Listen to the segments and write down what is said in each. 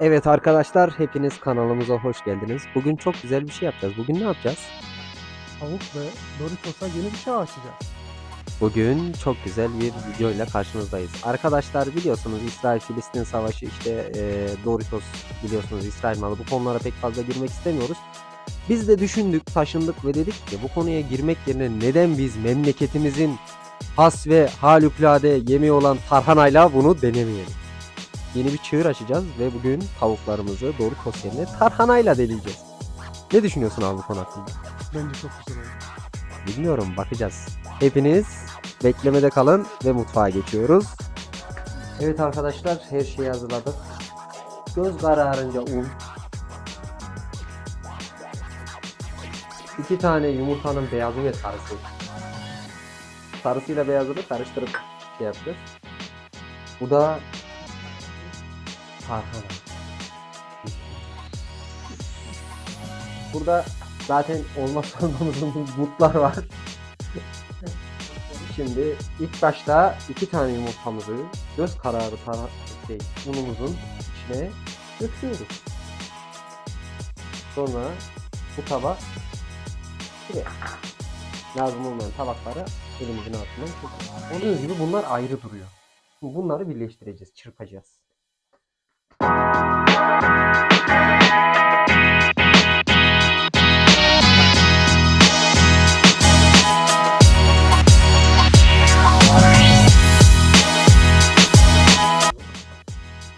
Evet arkadaşlar hepiniz kanalımıza hoş geldiniz. Bugün çok güzel bir şey yapacağız. Bugün ne yapacağız? Tavuk ve Doritos'a yeni bir çağ açacağız. Bugün çok güzel bir video ile karşınızdayız. Arkadaşlar biliyorsunuz İsrail-Filistin savaşı işte e, Doritos biliyorsunuz İsrail malı. Bu konulara pek fazla girmek istemiyoruz. Biz de düşündük, taşındık ve dedik ki bu konuya girmek yerine neden biz memleketimizin has ve harikulade yemeği olan tarhanayla bunu denemeyelim. Yeni bir çığır açacağız ve bugün tavuklarımızı Doritos yerine tarhanayla deneyeceğiz. Ne düşünüyorsun abi bu konu hakkında? Bence çok güzel oldu. Bilmiyorum bakacağız. Hepiniz beklemede kalın ve mutfağa geçiyoruz. Evet arkadaşlar her şeyi hazırladık. Göz kararınca un. İki tane yumurtanın beyazı ve sarısı. Sarısıyla beyazını karıştırıp şey yapacağız. Bu da tarhana. Burada zaten olmazsa olmazımız butlar var. Şimdi ilk başta iki tane yumurtamızı göz kararı tara şey, unumuzun içine döküyoruz. Sonra bu tabak şuraya. Lazım olmayan tabakları elimizin altından çekiyoruz. Gördüğünüz gibi bunlar ayrı duruyor. Bunları birleştireceğiz, çırpacağız.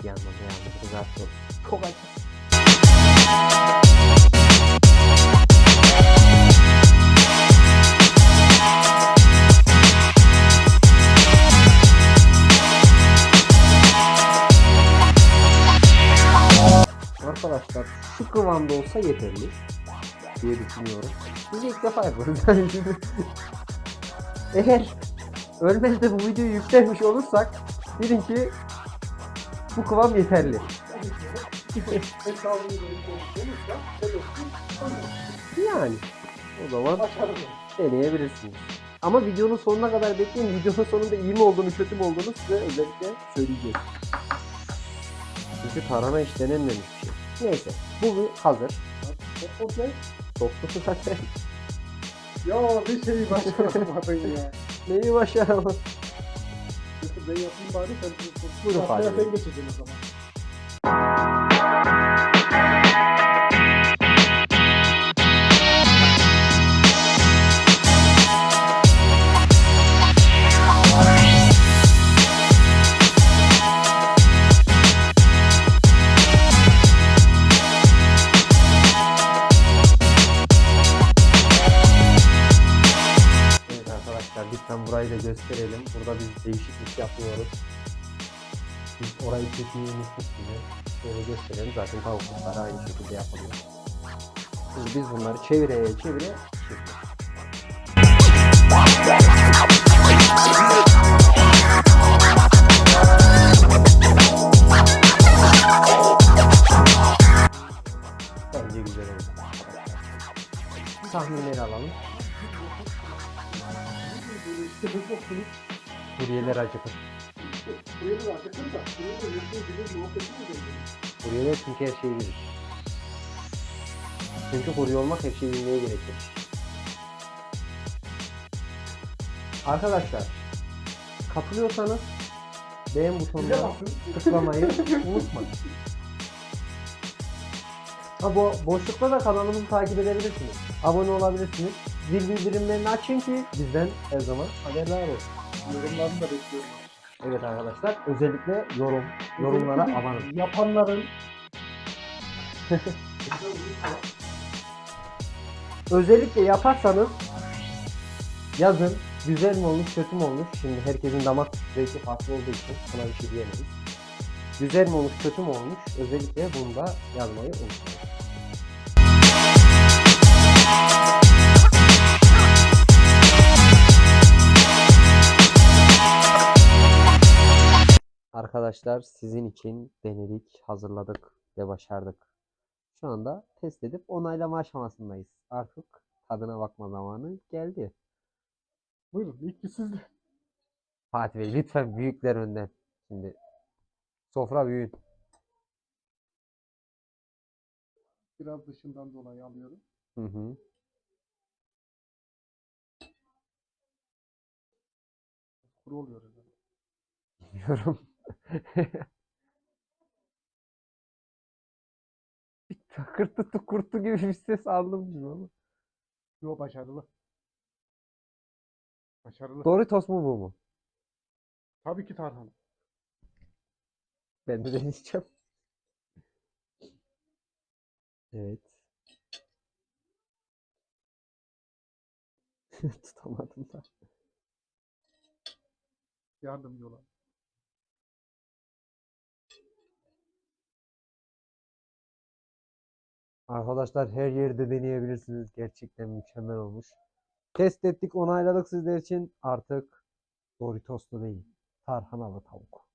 Yanma ne yanma kızartıyoruz. Çok acı. Arkadaşlar şu kıvamda olsa yeterli diye düşünüyorum. Biz ilk defa yapıyoruz. Yani eğer ölmez de bu videoyu yüklemiş olursak bilin ki bu kıvam yeterli. Yani o zaman deneyebilirsiniz. Ama videonun sonuna kadar bekleyin. Videonun sonunda iyi mi olduğunu kötü mü olduğunu size özellikle söyleyeceğiz. Çünkü tarhana hiç denenmemiş bir şey. Neyse bu hazır. Çok güzel. Soktu zaten. Ya bir şeyi başaramadın ya. Neyi başaramadın? Ben yapayım bari sen Buyurun Fatih Bey. sen geçeceksin o zaman. Gösterelim. Burada biz değişiklik yapmıyoruz. Biz orayı unuttuk gibi. Şöyle gösterelim. Zaten tavuklar aynı şekilde yapılıyor. Şimdi biz bunları çevireye çevire çeviriyoruz. Bence güzel oldu. Tahminleri alalım. İşte bu çok büyük. Kuryeler acıkır. Da acıkır da. Da yüzde bilir muhabbeti mi? Kuryeler çünkü her şeyi bilir. Çünkü kurye olmak her şeyi bilmeye gerekir. Arkadaşlar katılıyorsanız beğen butonuna tıklamayı unutmayın. Ha bu boşlukta da kanalımızı takip edebilirsiniz. Abone olabilirsiniz. Zil bildirimlerini açın ki bizden her zaman haberdar olun. Yorumlarını da bekliyorum. Evet arkadaşlar özellikle yorum yorumlara abanın. Yapanların Özellikle yaparsanız yazın güzel mi olmuş kötü mü olmuş. Şimdi herkesin damak zevki farklı olduğu için buna bir şey diyemeyiz. Güzel mi olmuş kötü mü olmuş özellikle bunu da yazmayı unutmayın. Arkadaşlar sizin için denedik, hazırladık ve başardık. Şu anda test edip onaylama aşamasındayız. Artık tadına bakma zamanı geldi. Buyurun ilk bir siz de. Fatih Bey lütfen büyükler önden. Şimdi sofra büyüğün. Biraz dışından dolayı alıyorum. Hı hı. Kuru oluyor herhalde. Bilmiyorum. bir takırtı tukurtu gibi bir ses aldım gibi ama. Yo başarılı. Başarılı. Doritos mu bu mu? Tabii ki Tarhan. Ben de deneyeceğim. Evet. Tutamadım da. Yardımcı olan. Arkadaşlar her yerde deneyebilirsiniz. Gerçekten mükemmel olmuş. Test ettik, onayladık sizler için. Artık Doritoslu değil. Tarhanalı tavuk.